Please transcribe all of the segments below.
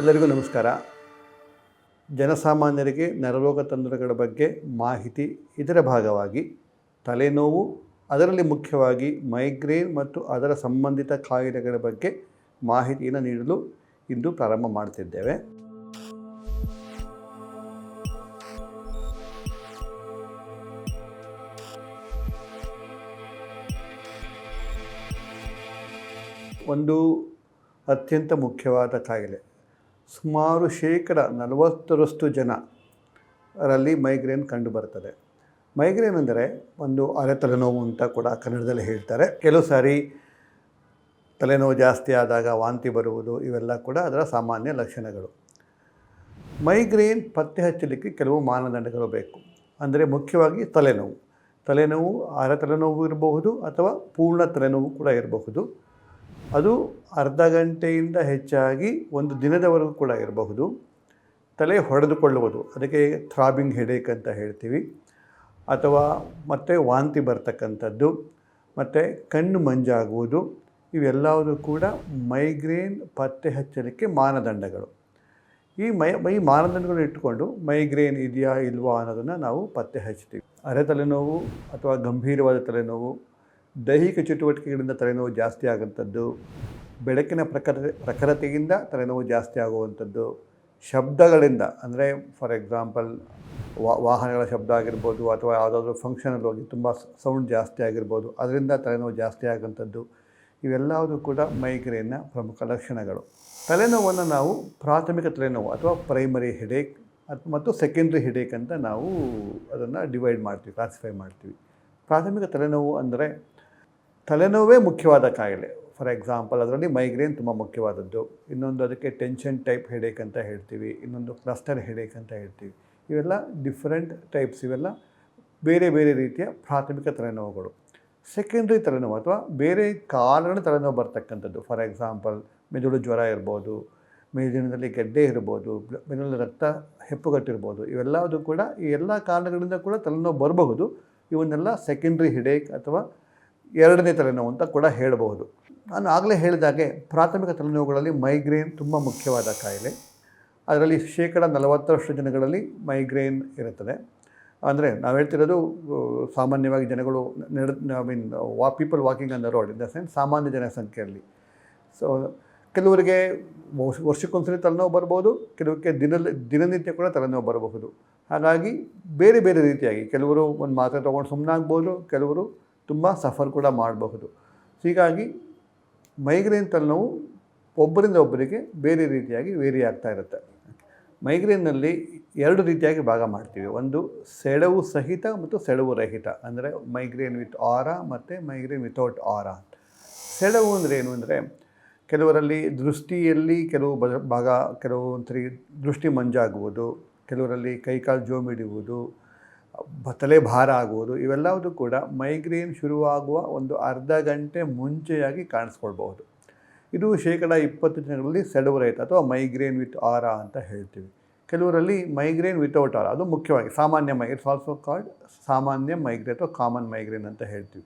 ಎಲ್ಲರಿಗೂ ನಮಸ್ಕಾರ. ಜನಸಾಮಾನ್ಯರಿಗೆ ನರರೋಗ ತಂತ್ರಗಳ ಬಗ್ಗೆ ಮಾಹಿತಿ ಇದರ ಭಾಗವಾಗಿ ತಲೆನೋವು, ಅದರಲ್ಲಿ ಮುಖ್ಯವಾಗಿ ಮೈಗ್ರೇನ್ ಮತ್ತು ಅದರ ಸಂಬಂಧಿತ ಕಾಯಿಲೆಗಳ ಬಗ್ಗೆ ಮಾಹಿತಿಯನ್ನು ನೀಡಲು ಇಂದು ಪ್ರಾರಂಭ ಮಾಡ್ತಿದ್ದೇವೆ. ಒಂದು ಅತ್ಯಂತ ಮುಖ್ಯವಾದ ಕಾಯಿಲೆ ಸುಮಾರು ಶೇಕಡ ನಲವತ್ತರಷ್ಟು ಜನರಲ್ಲಿ ಮೈಗ್ರೇನ್ ಕಂಡುಬರ್ತದೆ ಮೈಗ್ರೇನ್ ಅಂದರೆ ಒಂದು ಅರೆ ತಲೆನೋವು ಅಂತ ಕೂಡ ಕನ್ನಡದಲ್ಲಿ ಹೇಳ್ತಾರೆ. ಕೆಲವು ಸಾರಿ ತಲೆನೋವು ಜಾಸ್ತಿ ಆದಾಗ ವಾಂತಿ ಬರುವುದು ಇವೆಲ್ಲ ಕೂಡ ಅದರ ಸಾಮಾನ್ಯ ಲಕ್ಷಣಗಳು. ಮೈಗ್ರೇನ್ ಪತ್ತೆ ಹಚ್ಚಲಿಕ್ಕೆ ಕೆಲವು ಮಾನದಂಡಗಳು ಬೇಕು. ಅಂದರೆ ಮುಖ್ಯವಾಗಿ ತಲೆನೋವು. ತಲೆನೋವು ಅರೆ ತಲೆನೋವು ಇರಬಹುದು ಅಥವಾ ಪೂರ್ಣ ತಲೆನೋವು ಕೂಡ ಇರಬಹುದು. ಅದು ಅರ್ಧ ಗಂಟೆಯಿಂದ ಹೆಚ್ಚಾಗಿ ಒಂದು ದಿನದವರೆಗೂ ಕೂಡ ಇರಬಹುದು. ತಲೆ ಹೊಡೆದುಕೊಳ್ಳುವುದು, ಅದಕ್ಕೆ ಥ್ರಾಬಿಂಗ್ ಹೆಡೇಕ್ ಅಂತ ಹೇಳ್ತೀವಿ. ಅಥವಾ ಮತ್ತು ವಾಂತಿ ಬರ್ತಕ್ಕಂಥದ್ದು, ಮತ್ತು ಕಣ್ಣು ಮಂಜಾಗುವುದು ಇವೆಲ್ಲವೂ ಕೂಡ ಮೈಗ್ರೇನ್ ಪತ್ತೆ ಹಚ್ಚಲಿಕ್ಕೆ ಮಾನದಂಡಗಳು. ಈ ಮೈ, ಈ ಮಾನದಂಡಗಳನ್ನು ಇಟ್ಟುಕೊಂಡು ಮೈಗ್ರೇನ್ ಇದೆಯಾ ಇಲ್ವಾ ಅನ್ನೋದನ್ನು ನಾವು ಪತ್ತೆ ಹಚ್ತೀವಿ ಅರೆ ತಲೆನೋವು ಅಥವಾ ಗಂಭೀರವಾದ ತಲೆನೋವು ದೈಹಿಕ ಚಟುವಟಿಕೆಗಳಿಂದ ತಲೆನೋವು ಜಾಸ್ತಿ ಆಗುವಂಥದ್ದು, ಬೆಳಕಿನ ಪ್ರಖರ ಪ್ರಖರತೆಯಿಂದ ತಲೆನೋವು ಜಾಸ್ತಿ ಆಗುವಂಥದ್ದು, ಶಬ್ದಗಳಿಂದ, ಅಂದರೆ ಫಾರ್ ಎಕ್ಸಾಂಪಲ್ ವಾಹನಗಳ ಶಬ್ದ ಆಗಿರ್ಬೋದು ಅಥವಾ ಯಾವುದಾದ್ರೂ ಫಂಕ್ಷನಲ್ಲಿ ಹೋಗಿ ತುಂಬ ಸೌಂಡ್ ಜಾಸ್ತಿ ಆಗಿರ್ಬೋದು, ಅದರಿಂದ ತಲೆನೋವು ಜಾಸ್ತಿ ಆಗುವಂಥದ್ದು, ಇವೆಲ್ಲವೂ ಕೂಡ ಮೈಗ್ರೇನ್ನ ಪ್ರಮುಖ ಲಕ್ಷಣಗಳು. ತಲೆನೋವನ್ನು ನಾವು ಪ್ರಾಥಮಿಕ ತಲೆನೋವು ಅಥವಾ ಪ್ರೈಮರಿ ಹೆಡೇಕ್ ಮತ್ತು ಸೆಕೆಂಡ್ರಿ ಹೆಡೇಕ್ ಅಂತ ನಾವು ಅದನ್ನು ಡಿವೈಡ್ ಮಾಡ್ತೀವಿ ಕ್ಲಾಸಿಫೈ ಮಾಡ್ತೀವಿ. ಪ್ರಾಥಮಿಕ ತಲೆನೋವು ಅಂದರೆ ತಲೆನೋವೇ ಮುಖ್ಯವಾದ ಕಾಯಿಲೆ. ಫಾರ್ ಎಕ್ಸಾಂಪಲ್ ಅದರಲ್ಲಿ ಮೈಗ್ರೇನ್ ತುಂಬ ಮುಖ್ಯವಾದದ್ದು. ಇನ್ನೊಂದು ಅದಕ್ಕೆ ಟೆನ್ಷನ್ ಟೈಪ್ ಹೆಡೇಕ್ ಅಂತ ಹೇಳ್ತೀವಿ. ಇನ್ನೊಂದು ಕ್ಲಸ್ಟರ್ ಹೆಡೇಕ್ ಅಂತ ಹೇಳ್ತೀವಿ. ಇವೆಲ್ಲ ಡಿಫ್ರೆಂಟ್ ಟೈಪ್ಸ್ ಇವೆಲ್ಲ ಬೇರೆ ಬೇರೆ ರೀತಿಯ ಪ್ರಾಥಮಿಕ ತಲೆನೋವುಗಳು. ಸೆಕೆಂಡ್ರಿ ತಲೆನೋವು ಅಥವಾ ಬೇರೆ ಕಾರಣ ತಲೆನೋವು ಬರ್ತಕ್ಕಂಥದ್ದು. ಫಾರ್ ಎಕ್ಸಾಂಪಲ್ ಮೆದುಳು ಜ್ವರ ಇರ್ಬೋದು ಮೇಲಿನದಲ್ಲಿ ಗೆಡ್ಡೆ ಇರ್ಬೋದು ಮೆದುಳಿನ ರಕ್ತ ಹೆಪ್ಪುಗಟ್ಟಿರ್ಬೋದು. ಇವೆಲ್ಲವೂ ಕೂಡ ಈ ಎಲ್ಲ ಕಾರಣಗಳಿಂದ ಕೂಡ ತಲೆನೋವು ಬರಬಹುದು. ಇವನ್ನೆಲ್ಲ ಸೆಕೆಂಡ್ರಿ ಹೆಡೇಕ್ ಅಥವಾ ಎರಡನೇ ತಲೆನೋವು ಅಂತ ಕೂಡ ಹೇಳಬಹುದು. ನಾನು ಆಗಲೇ ಹೇಳಿದಾಗೆ ಪ್ರಾಥಮಿಕ ತಲೆನೋವುಗಳಲ್ಲಿ ಮೈಗ್ರೇನ್ ತುಂಬ ಮುಖ್ಯವಾದ ಕಾಯಿಲೆ. ಅದರಲ್ಲಿ ಶೇಕಡ ನಲವತ್ತರಷ್ಟು ಜನಗಳಲ್ಲಿ ಮೈಗ್ರೇನ್ ಇರುತ್ತದೆ. ಅಂದರೆ ನಾವು ಹೇಳ್ತಿರೋದು ಸಾಮಾನ್ಯವಾಗಿ ಜನಗಳು ನಡ್ ಐ ಮೀನ್, ವಾ, people walking on the road in the sense ಸಾಮಾನ್ಯ ಜನಸಂಖ್ಯೆಯಲ್ಲಿ. ಸೊ, ಕೆಲವರಿಗೆ ವರ್ಷಕ್ಕೊಂದ್ಸರಿ ತಲೆನೋವು ಬರ್ಬೋದು ಕೆಲವಕ್ಕೆ ದಿನ ದಿನನಿತ್ಯ ಕೂಡ ತಲೆನೋವು ಬರಬಹುದು. ಹಾಗಾಗಿ ಬೇರೆ ಬೇರೆ ರೀತಿಯಾಗಿ ಕೆಲವರು ಒಂದು ಮಾತ್ರೆ ತೊಗೊಂಡು ಸುಮ್ಮನಾಗ್ಬೋದು ಕೆಲವರು ತುಂಬ ಸಫರ್ ಕೂಡ ಮಾಡಬಹುದು. ಹೀಗಾಗಿ ಮೈಗ್ರೇನ್ ತಲೆನೋವು ಒಬ್ಬರಿಂದ ಒಬ್ಬರಿಗೆ ಬೇರೆ ರೀತಿಯಾಗಿ ವೇರಿ ಆಗ್ತಾ ಇರುತ್ತೆ. ಮೈಗ್ರೇನ್ನಲ್ಲಿ ಎರಡು ರೀತಿಯಾಗಿ ಭಾಗ ಮಾಡ್ತೀವಿ. ಒಂದು ಸೆಳವು ಸಹಿತ ಮತ್ತು ಸೆಳವು ರಹಿತ, ಅಂದರೆ ಮೈಗ್ರೇನ್ ವಿತ್ ಆರ ಮತ್ತು ಮೈಗ್ರೇನ್ ವಿತೌಟ್ ಆರ ಸೆಳವು ಅಂದರೆ ಏನು ಅಂದರೆ ಕೆಲವರಲ್ಲಿ ದೃಷ್ಟಿಯಲ್ಲಿ ಕೆಲವು ಭಾಗ ಕೆಲವೊಂದು ಸರಿ ದೃಷ್ಟಿ ಮಂಜಾಗುವುದು, ಕೆಲವರಲ್ಲಿ ಕೈಕಾಲು ಜೋಮಿಡುವುದು ತಲೆ ಭಾರ ಆಗುವುದು, ಇವೆಲ್ಲವೂ ಕೂಡ ಮೈಗ್ರೇನ್ ಶುರುವಾಗುವ ಒಂದು ಅರ್ಧ ಗಂಟೆ ಮುಂಚೆಯಾಗಿ ಕಾಣಿಸ್ಕೊಳ್ಬಹುದು. ಇದು ಶೇಕಡ ಇಪ್ಪತ್ತು ಜನಗಳಲ್ಲಿ ಸೆಳವು ರಹಿತ ಅಥವಾ ಮೈಗ್ರೇನ್ ವಿತ್ ಆರ ಅಂತ ಹೇಳ್ತೀವಿ. ಕೆಲವರಲ್ಲಿ ಮೈಗ್ರೇನ್ ವಿತೌಟ್ ಆರ, ಅದು ಮುಖ್ಯವಾಗಿ ಸಾಮಾನ್ಯ ಮೈ, ಇಟ್ಸ್ ಆಲ್ಸೋ ಕಾಲ್ಡ್ ಸಾಮಾನ್ಯ ಮೈಗ್ರೇನ್ ಅಥವಾ ಕಾಮನ್ ಮೈಗ್ರೇನ್ ಅಂತ ಹೇಳ್ತೀವಿ.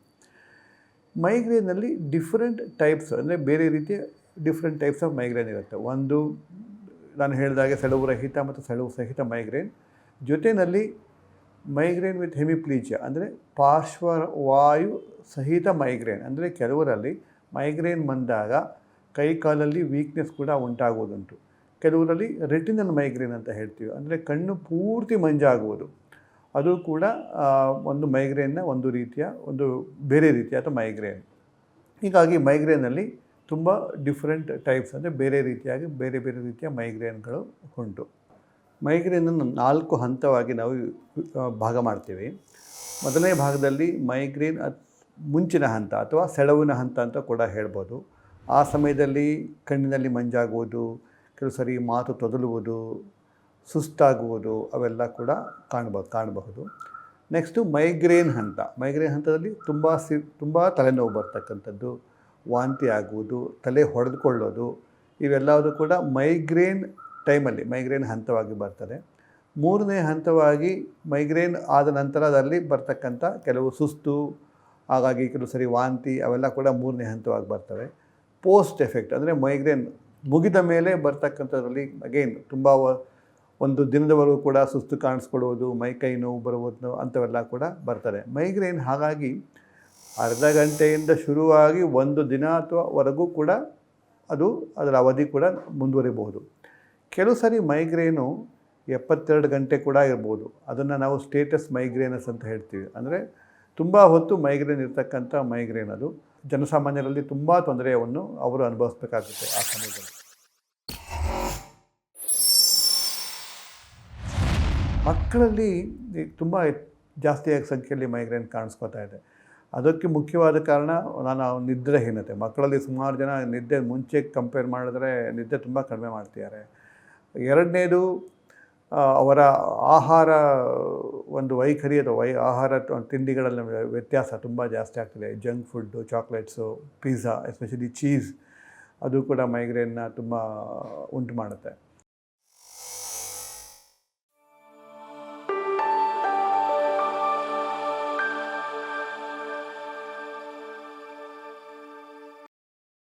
ಮೈಗ್ರೇನಲ್ಲಿ ಡಿಫ್ರೆಂಟ್ ಟೈಪ್ಸ್, ಅಂದರೆ ಬೇರೆ ರೀತಿಯ ಡಿಫ್ರೆಂಟ್ ಟೈಪ್ಸ್ ಆಫ್ ಮೈಗ್ರೇನ್ ಇರುತ್ತೆ. ಒಂದು, ನಾನು ಹೇಳಿದಾಗೆ ಸೆಳವು ರಹಿತ ಮತ್ತು ಸೆಳವು ಸಹಿತ ಮೈಗ್ರೇನ್. ಜೊತೆಯಲ್ಲಿ ಮೈಗ್ರೇನ್ ವಿತ್ ಹೆಮಿಪ್ಲೀಜಿಯಾ ಅಂದರೆ ಪಾರ್ಶ್ವವಾಯು ಸಹಿತ ಮೈಗ್ರೇನ್. ಅಂದರೆ ಕೆಲವರಲ್ಲಿ ಮೈಗ್ರೇನ್ ಬಂದಾಗ ಕೈ ಕಾಲಲ್ಲಿ ವೀಕ್ನೆಸ್ ಕೂಡ ಉಂಟಾಗುವುದುಂಟು. ಕೆಲವರಲ್ಲಿ ರೆಟಿನಲ್ ಮೈಗ್ರೇನ್ ಅಂತ ಹೇಳ್ತೀವಿ. ಅಂದರೆ ಕಣ್ಣು ಪೂರ್ತಿ ಮಂಜಾಗುವುದು. ಅದು ಕೂಡ ಒಂದು ಮೈಗ್ರೇನ್ನ ಒಂದು ರೀತಿಯ, ಒಂದು ಬೇರೆ ರೀತಿಯ ಅಥವಾ ಮೈಗ್ರೇನ್ ಹೀಗಾಗಿ ಮೈಗ್ರೇನಲ್ಲಿ ತುಂಬ ಡಿಫ್ರೆಂಟ್ ಟೈಪ್ಸ್ ಅಂದರೆ ಬೇರೆ ರೀತಿಯಾಗಿ ಬೇರೆ ಬೇರೆ ರೀತಿಯ ಮೈಗ್ರೇನ್ಗಳು ಉಂಟು. ಮೈಗ್ರೇನನ್ನು ನಾಲ್ಕು ಹಂತವಾಗಿ ನಾವು ಭಾಗ ಮಾಡ್ತೀವಿ. ಮೊದಲನೇ ಭಾಗದಲ್ಲಿ ಮೈಗ್ರೇನ್ ಮುಂಚಿನ ಹಂತ ಅಥವಾ ಸೆಳವಿನ ಹಂತ ಅಂತ ಕೂಡ ಹೇಳ್ಬೋದು. ಆ ಸಮಯದಲ್ಲಿ ಕಣ್ಣಿನಲ್ಲಿ ಮಂಜಾಗುವುದು, ಕೆಲವು ಸರಿ ಮಾತು ತೊದಲುವುದು, ಸುಸ್ತಾಗುವುದು, ಅವೆಲ್ಲ ಕೂಡ ಕಾಣ್ಬೋದು ಕಾಣಬಹುದು. ನೆಕ್ಸ್ಟು ಮೈಗ್ರೇನ್ ಹಂತ. ಮೈಗ್ರೇನ್ ಹಂತದಲ್ಲಿ ತುಂಬ ಸಿ, ತುಂಬ ತಲೆನೋವು ಬರ್ತಕ್ಕಂಥದ್ದು, ವಾಂತಿ ಆಗುವುದು, ತಲೆ ಹೊಡೆದುಕೊಳ್ಳೋದು ಇವೆಲ್ಲವೂ ಕೂಡ ಮೈಗ್ರೇನ್ ಟೈಮಲ್ಲಿ ಮೈಗ್ರೇನ್ ಹಂತವಾಗಿ ಬರ್ತದೆ. ಮೂರನೇ ಹಂತವಾಗಿ ಮೈಗ್ರೇನ್ ಆದ ನಂತರದಲ್ಲಿ ಬರ್ತಕ್ಕಂಥ ಕೆಲವು ಸುಸ್ತು, ಹಾಗಾಗಿ ಕೆಲವು ಸರಿ ವಾಂತಿ ಅವೆಲ್ಲ ಕೂಡ ಮೂರನೇ ಹಂತವಾಗಿ ಬರ್ತವೆ. ಪೋಸ್ಟ್ ಎಫೆಕ್ಟ್ ಅಂದರೆ ಮೈಗ್ರೇನ್ ಮುಗಿದ ಮೇಲೆ ಬರ್ತಕ್ಕಂಥದ್ರಲ್ಲಿ ಅಗೈನ್ ತುಂಬ ಒಂದು ದಿನದವರೆಗೂ ಕೂಡ ಸುಸ್ತು ಕಾಣಿಸ್ಕೊಳ್ಳೋದು ಮೈಕೈ ನೋವು ಬರುವುದು ಅಂಥವೆಲ್ಲ ಕೂಡ ಬರ್ತದೆ. ಮೈಗ್ರೇನ್ ಹಾಗಾಗಿ ಅರ್ಧ ಗಂಟೆಯಿಂದ ಶುರುವಾಗಿ ಒಂದು ದಿನ ಅಥವಾ ವರೆಗೂ ಕೂಡ ಅದು ಅದರ ಅವಧಿ ಕೂಡ ಮುಂದುವರಿಬಹುದು. ಕೆಲವು ಸಾರಿ ಮೈಗ್ರೇನು ಎಪ್ಪತ್ತೆರಡು ಗಂಟೆ ಕೂಡ ಇರ್ಬೋದು. ಅದನ್ನು ನಾವು ಸ್ಟೇಟಸ್ ಮೈಗ್ರೇನಸ್ ಅಂತ ಹೇಳ್ತೀವಿ. ಅಂದರೆ ತುಂಬ ಹೊತ್ತು ಮೈಗ್ರೇನ್ ಇರ್ತಕ್ಕಂಥ ಮೈಗ್ರೇನ್ ಅದು. ಜನಸಾಮಾನ್ಯರಲ್ಲಿ ತುಂಬ ತೊಂದರೆಯನ್ನು ಅವರು ಅನುಭವಿಸ್ಬೇಕಾಗುತ್ತೆ ಆ ಸಮಯದಲ್ಲಿ. ಮಕ್ಕಳಲ್ಲಿ ತುಂಬ ಜಾಸ್ತಿಯಾಗಿ ಸಂಖ್ಯೆಯಲ್ಲಿ ಮೈಗ್ರೇನ್ ಕಾಣಿಸ್ಕೊತಾ ಇದೆ. ಅದಕ್ಕೆ ಮುಖ್ಯವಾದ ಕಾರಣ ನಾನು ನಿದ್ರೆಹೀನತೆ. ಮಕ್ಕಳಲ್ಲಿ ಸುಮಾರು ಜನ ನಿದ್ದೆ ಮುಂಚೆ ಕಂಪೇರ್ ಮಾಡಿದ್ರೆ ನಿದ್ದೆ ತುಂಬ ಕಡಿಮೆ ಮಾಡ್ತಿದ್ದಾರೆ. ಎರಡನೇದು ಅವರ ಆಹಾರ, ಒಂದು ವೈಖರಿ ಅಥವಾ ವೈ, ಆಹಾರ ತಿಂಡಿಗಳಲ್ಲಿ ವ್ಯತ್ಯಾಸ ತುಂಬ ಜಾಸ್ತಿ ಆಗ್ತಿದೆ. Junk food chocolates pizza especially cheese, ಅದು ಕೂಡ ಮೈಗ್ರೇನ್ನ ತುಂಬ ಉಂಟು ಮಾಡುತ್ತೆ.